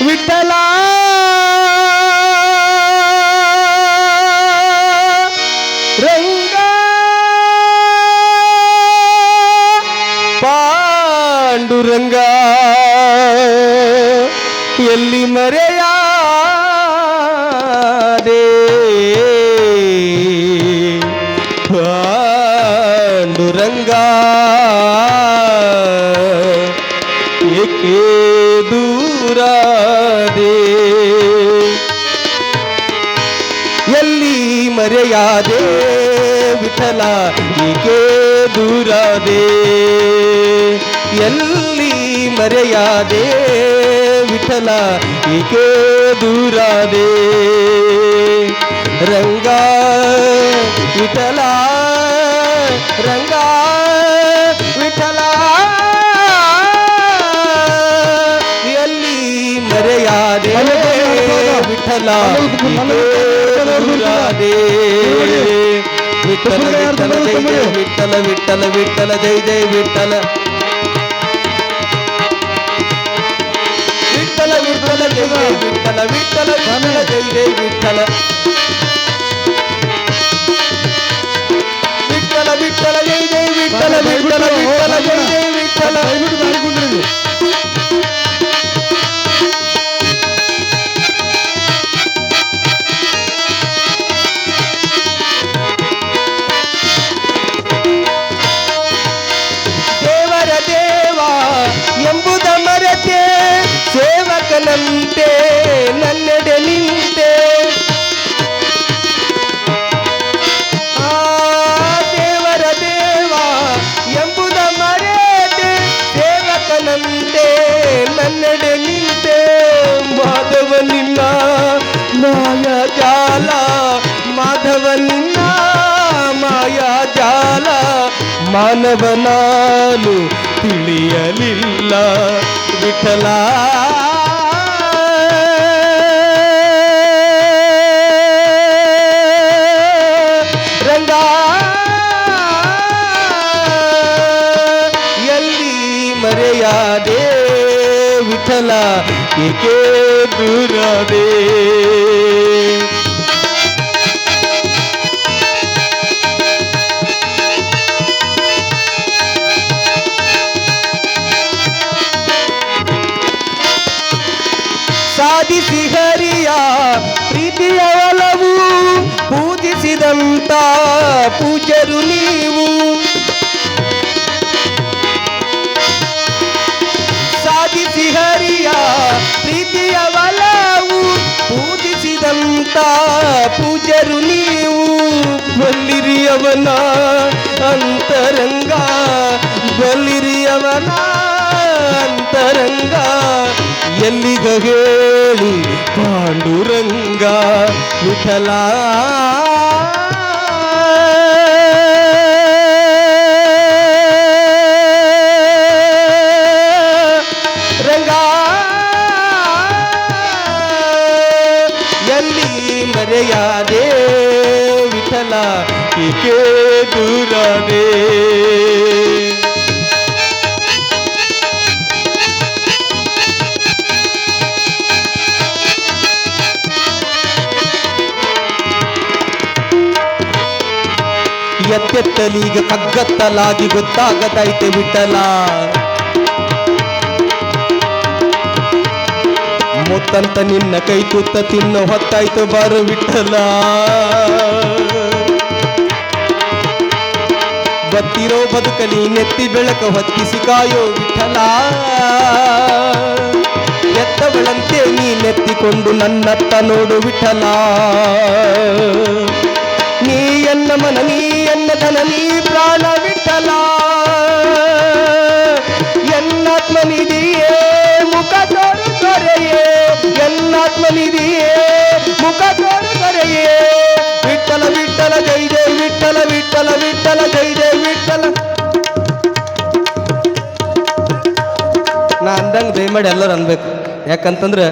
விட்டலா. ரெங்க. பாண்டுரங்கா. எல்லி மறையாதே பாண்டுரங்கா. ಮರೆಯಾದೆ ವಿಠಲ ಹೀಗೆ ದೂರಾದೆ. ಎಲ್ಲಿ ಮರೆಯಾದೆ ವಿಠಲ ಹೀಗೆ ದೂರಾದೆ. ರಂಗ ವಿಠಲ ರಂಗ ವಿಠಲ. ಎಲ್ಲಿ ಮರೆಯಾದೆ ವಿಠಲ விட்டல விட்டல விட்டல ஜெய் ஜெய் விட்டல. விட்டல விட்டல ஜெய் ஜெய் விட்டல விட்டல விட்டல ஜெய் ஜெய் விட்டல. ಮಾಯ ಜಾಲ ಮಾಧವ ನಿನ್ನ ಮಾಯ ಜಾಲ ಮಾನವನಾನು ತಿಳಿಯಲಿಲ್ಲ ವಿಠಲ ರಂಗ ಎಲ್ಲಿ ಮರೆಯಾದೆ ವಿಠಲ ಏಕೆ ದೂರದೆ ಸಾಧಿಸಿ ಹರಿಯ ಪ್ರೀತಿಯ ಒಲವು ಪೂಜಿಸಿದಂತ ಪೂಜರು ನೀವು ಸಾಧಿಸಿ ಹರಿಯ ಪ್ರೀತಿಯ ಒಲವು ಪೂಜಿಸಿದಂತ ಪೂಜರು ನೀವು ಬಲ್ಲಿರಿ ಅವನ ಅಂತರಂಗ ಬಲ್ಲಿರಿ ಅವನ ಅಂತರಂಗ ಎಲ್ಲಿಗ ಹೇಳಿ ಪಾಂಡುರಂಗ ವಿಠಲ ರಂಗ ಎಲ್ಲಿ ಮರೆಯಾದೆ ವಿಠಲ ಏಕೆ ದೂರದೆ ಎತ್ತೆತ್ತಲೀಗ ಕಗ್ಗತ್ತಲಾಗಿ ಗೊತ್ತಾಗದೈತೆ ವಿಠಲ. ಮುತ್ತಂತ ನಿನ್ನ ಕೈ ತುತ್ತ ತಿನ್ನೋ ಹೊತ್ತಾಯ್ತು ಬಾರು ವಿಠಲ. ಬತ್ತಿರೋ ಬದುಕಲಿ ನೆತ್ತಿ ಬೆಳಕ ಹೊತ್ತಿಸಿ ಕಾಯೋ ವಿಠಲ. ಎತ್ತವಳಂತೆ ನೀ ನೆತ್ತಿಕೊಂಡು ನನ್ನತ್ತ ನೋಡು ವಿಠಲ. ಎನ್ನ ಧನ ನೀ ಪ್ರಾಣ ವಿಠಲ ಎನ್ನಾತ್ಮನಿದೆಯೇ ಮುಖ ತೋರು ದೊರೆಯೇ ಎನ್ನಾತ್ಮನಿದೆಯೇ ಮುಖ ತೋರು ದೊರೆಯೇ ವಿಠಲ ವಿಠಲ ಜೈ ಜೈ ವಿಠಲ ವಿಠಲ ವಿಠಲ ಜೈ ಜೈ ವಿಠಲ ನಾ ಅಂದಂಗೆ ದಯಮಾಡಿ ಎಲ್ಲರೂ ಅನ್ಬೇಕು ಯಾಕಂತಂದ್ರೆ